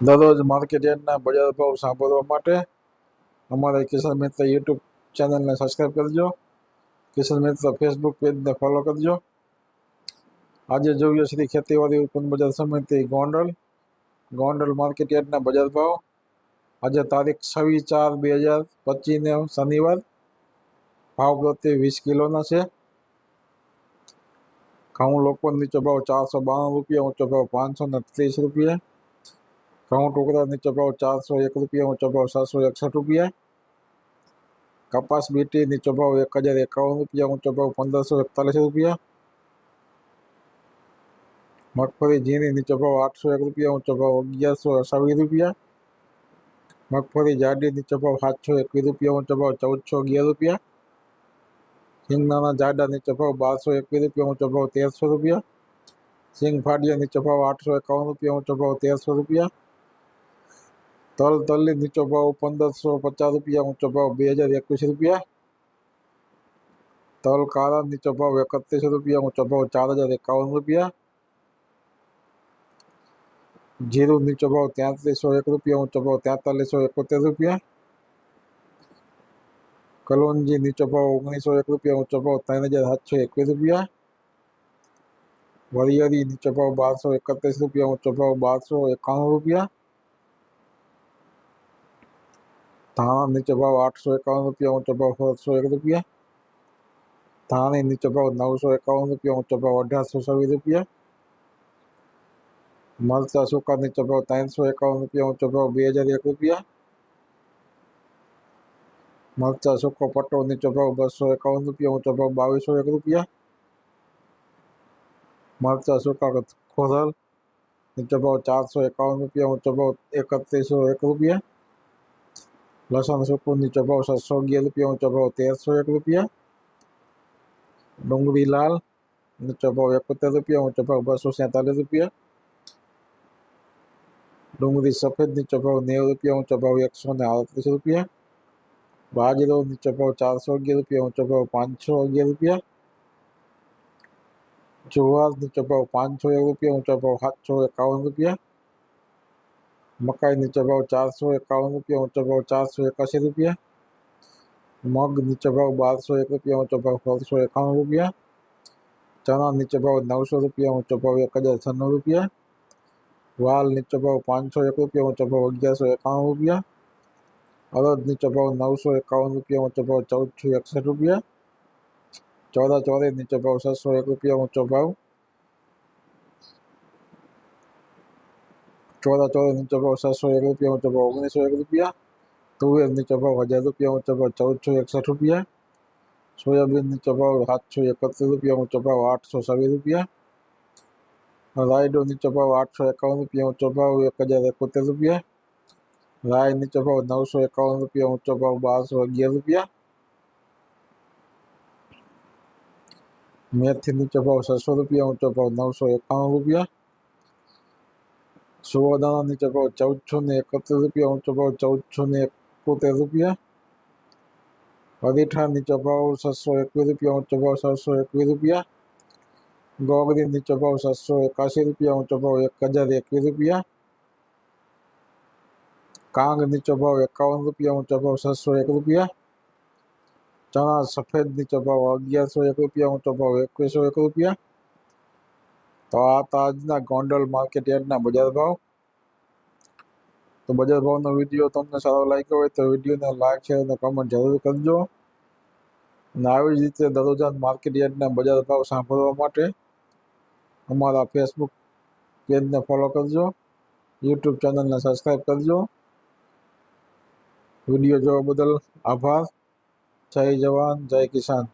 દરરોજ માર્કેટ યાર્ડના બજાર ભાવ સાંભળવા માટે અમારા કિસાન મિત્ર યુટ્યુબ ચેનલને સબસ્ક્રાઈબ કરજો કિસાન મિત્ર ફેસબુક પેજને ફોલો કરજો આજે જોઈએ શ્રી ખેતીવાડી ઉત્પન્ન બજાર સમિતિ ગોંડલ ગોંડલ માર્કેટ યાર્ડના બજાર ભાવ આજે તારીખ છવ્વીસ ચાર બે હજાર પચીસને શનિવાર ભાવ પ્રતિ વીસ કિલોના છે ઘઉં લોકો નીચો ભાવ ચારસો બાણું રૂપિયા ઊંચો ભાવ પાંચસો ને ત્રીસ રૂપિયા ઘઉં ટુકડા નીચો ભાવ ચારસો એક રૂપિયા ઊંચો ભાવ સાતસો એકસઠ રૂપિયા કપાસ બીટી નીચો ભાવ એક હજાર એકાવન રૂપિયા ઊંચો ભાવ પંદરસો એકતાલીસ રૂપિયા મગફળી ઝીણી નીચો ભાવ આઠસો એક રૂપિયા ઊંચો ભાવ અગિયારસો અઠાવીસ રૂપિયા મગફળી જાડી નીચો ભાવ સાતસો એકવીસ રૂપિયા ઊંચો ભાવ ચૌદસો અગિયાર રૂપિયા સિંગદાણા જાડા નીચો ભાવ બારસો એકવીસ રૂપિયા ઊંચો ભાવ તેરસો રૂપિયા સિંગ ફાડિયા નીચો ભાવ આઠસો એકાવન રૂપિયા ઊંચો ભાવ તેરસો રૂપિયા તલ તલની નીચો ભાવ પંદરસો પચાસ રૂપિયા ઊંચો ભાવ બે હજાર એકવીસ રૂપિયા તલ કાળા નીચો ભાવ એકત્રીસો રૂપિયા ઊંચો ભાવ ચાર હજાર એકાવન રૂપિયા જીરું નીચો ભાવ તેત્રીસો એક રૂપિયા ઊંચો ભાવ તેતાલીસો એકોતેર રૂપિયા કલોંજી નીચો ભાવ ઓગણીસો એક રૂપિયા ઊંચો ભાવ ત્રણ હજાર સાતસો એકવીસ રૂપિયા વરિયાળી નીચો ભાવ બારસો એકત્રીસ રૂપિયા ઊંચો ભાવ બારસો એકાણું રૂપિયા ધાણા નીચો ભાવ આઠસો એકાવન રૂપિયા ઊંચો ભાવ સાતસો એક રૂપિયા ધાણી નીચો ભાવ નવસો એકાવન રૂપિયા ઊંચો ભાવ અઢારસો છવ્વીસ રૂપિયા મરચા સૂકા નીચો ભાવ ત્રણસો એકાવન રૂપિયા ઊંચો ભાવ બે હજાર એક રૂપિયા મરચા સૂકો પટ્ટો નીચો ભાવ બસો એકાવન રૂપિયા ઊંચો ભાવ બાવીસો એક રૂપિયા મરચા સૂકા ખોરલ નીચો ભાવ ચારસો એકાવન રૂપિયા ઊંચો ભાવ એકત્રીસો એક રૂપિયા લસણ સૂકું નીચો ભાવ સાતસો અગિયાર રૂપિયા ઊંચો ભાવ તેરસો એક રૂપિયા ડુંગળી લાલ નીચો ભાવ એકોતેર રૂપિયા ઊંચો ભાવ બસો સેતાલીસ રૂપિયા ડુંગળી સફેદ નીચો ભાવ નેવું રૂપિયા ઊંચો ભાવ એકસો ને આડત્રીસ રૂપિયા બાજરો નીચો ભાવ ચારસો અગિયાર રૂપિયા ઊંચો ભાવ પાંચસો અગિયાર રૂપિયા જુવાર નીચો ભાવ પાંચસો એક રૂપિયા ઊંચો ભાવ સાતસો એકાવન રૂપિયા મકાઈ નીચો ભાવ ચારસો એકાવન રૂપિયા ઊંચો ભાવ ચારસો એકાસી રૂપિયા મગ નીચો ભાવ બારસો એક રૂપિયા ઊંચો ભાવ સોળસો એકાણું રૂપિયા ચણા નીચો ભાવ નવસો રૂપિયા ઊંચો ભાવ એક હજાર છન્નું રૂપિયા વાલ નીચો ભાવ પાંચસો એક રૂપિયા ઊંચો ભાવ અગિયારસો એકાણું રૂપિયા અડદ નીચો ભાવ નવસો એકાવન રૂપિયા ઊંચો ભાવ ચૌદસો એકસઠ રૂપિયા ચોદા ચોરી નીચો ભાવ છસો એક રૂપિયા ઊંચો ભાવ ચોદા ચોરી નીચો ભાવ છસો એક રૂપિયા ઊંચો ભાવ ઓગણીસો એક રૂપિયા તુવેર નીચો ભાવ હજાર રૂપિયા ઊંચો ભાવ ચૌદસો એકસઠ રૂપિયા સોયાબીન નીચો ભાવ સાતસો એકત્રીસ રૂપિયા ઊંચો ભાવ આઠસો છવ્વીસ રૂપિયા રાયડો નીચો ભાવ આઠસો એકાવન રૂપિયા ઊંચો ભાવ એક હજાર એકોતેર રૂપિયા રાય નીચો ભાવ નવસો એકાવન રૂપિયા ઊંચો ભાવ બારસો અગિયાર રૂપિયા મેથી નીચો ભાવ છસો રૂપિયા ઊંચો ભાવ નવસો એકાણું રૂપિયા સુવાદાણા નીચો ભાવ ચૌદસો ને એકત્રીસ રૂપિયા ઊંચો ભાવ ચૌદસો ને એકોતેર રૂપિયા અરીઠા નીચો ભાવ છસો એકવીસ રૂપિયા ઊંચો ભાવ છસો એકવીસ રૂપિયા ગોગડી નીચો ભાવ સાતસો એકાસી રૂપિયા ઊંચો ભાવ એક હજાર એકવીસ રૂપિયા કાંગ નીચો ભાવ એકાવન રૂપિયા ઊંચો ભાવ સાતસો એક રૂપિયા ચણા સફેદ નીચો ભાવ અગિયારસો એક રૂપિયા ઊંચો ભાવ એકવીસો એક રૂપિયા તો આ હતા આજના ગોંડલ માર્કેટ યાર્ડના બજાર ભાવ. તો બજાર ભાવનો વીડિયો તમને સારો લાગ્યો હોય તો વિડીયોને લાઈક, શેર અને કમેન્ટ જરૂર કરજો. અને આવી જ રીતે દરરોજ માર્કેટ યાર્ડના બજાર ભાવ સાંભળવા માટે અમારા ફેસબુક પેજને ફોલો કરજો. યુટ્યુબ ચેનલને સબસ્ક્રાઈબ કરજો. વીડિયો જોવા બદલ આભાર. જય જવાન, જય કિસાન.